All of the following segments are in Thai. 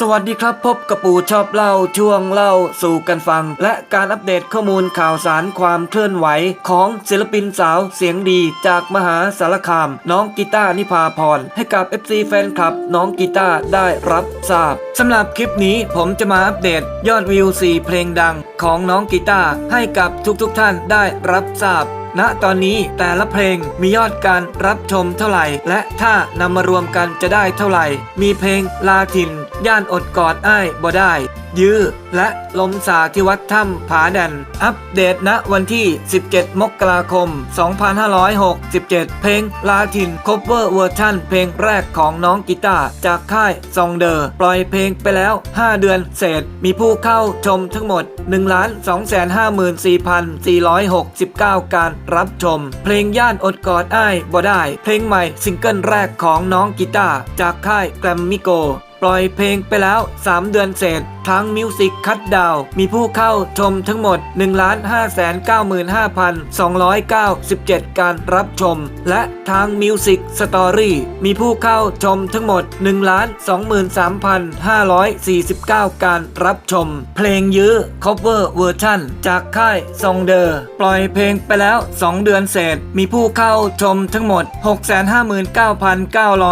สวัสดีครับพบกับปู่ชอบเล่าช่วงเล่าสู่กันฟัง และการอัปเดตข้อมูลข่าวสารความเคลื่อนไหว ของศิลปินสาวเสียงดีจากมหาสารคาม น้องกีตานิพาพร ให้กับ FC แฟนคลับ น้องกีตาได้รับทราบสำหรับคลิปนี้ผมจะมาอัปเดตยอดวิว 4 เพลงดัง ของน้องกีตาให้กับทุกๆทท่านได้รับทราบณตอนนี้แต่ละเพลงมียอดการรับชมเท่าไหร่ และถ้านำมารวมกันจะได้เท่าไหร่ มีเพลงลาทินย่านอดกอดอ้ายบ่ได้ยื้อ และลมสาที่วัดถ้ำผาแดน อัปเดตณวันที่ 17 มกราคม 2567 เพลงลาทินคบเวอร์เวอร์ชันเพลงแรกของน้องกีตาร์จากค่ายซองเดอร์ ปล่อยเพลงไปแล้ว 5 เดือนเศษ มีผู้เข้าชมทั้งหมด 1,254,469 การรับชม เพลงย่านอดกอดอ้ายบ่ได้ เพลงใหม่ซิงเกิลแรกของน้องกีตาร์จากค่ายแกรมมิโก ปล่อยเพลงไปแล้ว 3 เดือนเศษ ทั้งมิวสิกคัดดาวมีผู้เข้าชมทั้งหมด 1,595,297 การรับชม และทางมิวสิกสตอรี่มีผู้เข้าชมทั้งหมด 1,23,549 การรับชม เพลงยื้อ cover เวอร์ชันจากค่ายซองเดอร์ปล่อยเพลงไปแล้ว 2 เดือนเศษ มีผู้เข้าชมทั้งหมด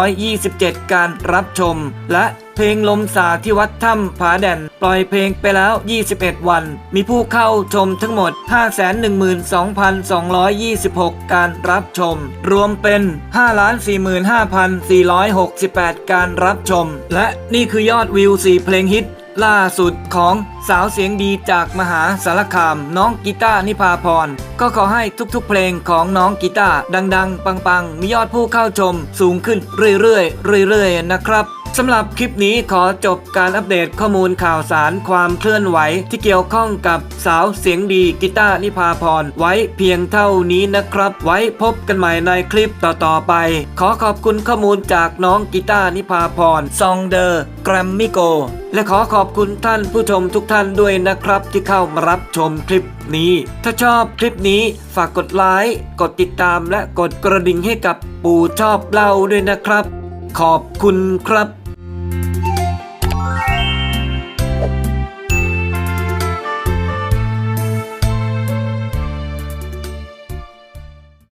659,927 การรับชม และเพลงลมสาที่วัดถ้ำผาแด่น ปล่อยเพลงไปแล้ว 21 วัน มีผู้เข้าชมทั้งหมด 512,226 การรับชม รวมเป็น 545,468 การรับชม และนี่คือยอดวิว 4 เพลงฮิตล่าสุดของสาวเสียงดีจากมหาสารคาม น้องกีตานิพาพร ก็ขอให้ทุกๆเพลงของน้องกีตาดังๆ ปังๆ มียอดผู้เข้าชมสูงขึ้นเรื่อยๆเรื่อยๆนะครับ สำหรับคลิปนี้ขอจบการอัปเดตข้อมูลข่าวสารความเคลื่อนไหว ที่เกี่ยวข้องกับสาวเสียงดีกีตาร์นิพาพร ไว้เพียงเท่านี้นะครับ ไว้พบกันใหม่ในคลิปต่อๆไป ขอขอบคุณข้อมูลจากน้องกีตาร์นิพาพรซองเดอร์แกรมมิโก และขอขอบคุณท่านผู้ชมทุกท่านด้วยนะครับ ที่เข้ามารับชมคลิปนี้ ถ้าชอบคลิปนี้ฝากกดไลค์กดติดตามและกดกระดิ่งให้กับปู่ชอบเล่าด้วยนะครับ ขอบคุณครับ